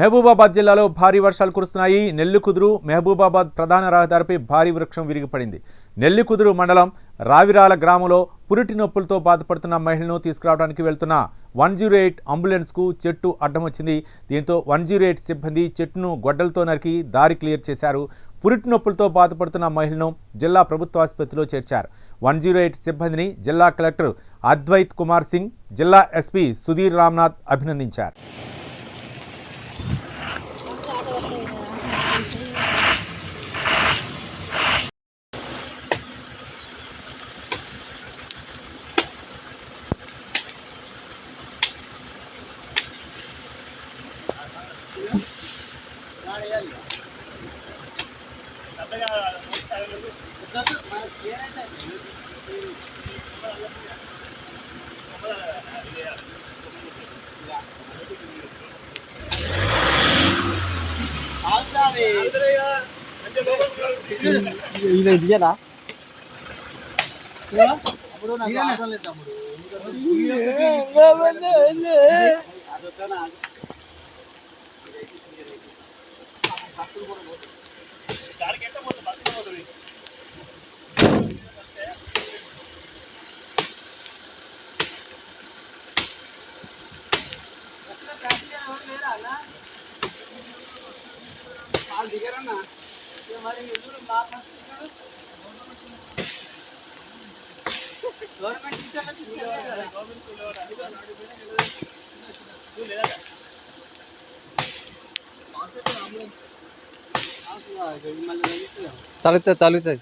మహబూబాబాద్ జిల్లాలో భారీ వర్షాలు కురుస్తున్నాయి. నెల్లికుదురు మహబూబాబాద్ ప్రధాన రహదారిపై భారీ వృక్షం విరిగిపడింది. నెల్లికుదురు మండలం రావిరాల గ్రామంలో పురిటి నొప్పులతో బాధపడుతున్న మహిళను తీసుకురావడానికి వెళ్తున్న వన్ జీరో ఎయిట్ అంబులెన్స్కు చెట్టు అడ్డం వచ్చింది దీంతో వన్ జీరో ఎయిట్ సిబ్బంది చెట్టును గొడ్డలతో నరికి దారి క్లియర్ చేశారు. పురిటి నొప్పులతో బాధపడుతున్న మహిళను జిల్లా ప్రభుత్వ ఆసుపత్రిలో చేర్చారు. వన్ జీరో ఎయిట్ సిబ్బందిని జిల్లా కలెక్టర్ అద్వైత్ కుమార్ సింగ్ జిల్లా ఎస్పీ సుధీర్ రామ్నాథ్ అభినందించారు. ఇది ఇదిగరా అప్పుడు నాకు ఆటలేదు అప్పుడు అదొక్కనా ఇయ్యరా తలుగుతుంది తలుగుతుంది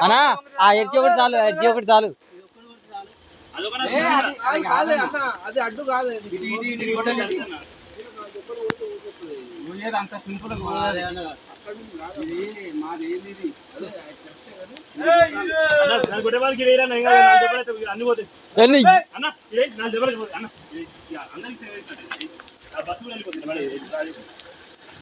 అన్నా ఆ ఎడ్జి ఒకటి చాలు ఎడ్జి ఒకటి చాలు అంత సింపుల్ అన్ని పోతాయి ఎన్ని అన్న ఇదే నా జబర్ అన్న అందరికి సేవ చేస్తాడు. ఆ బస్సు కూడా వెళ్ళిపోతుంది మరి.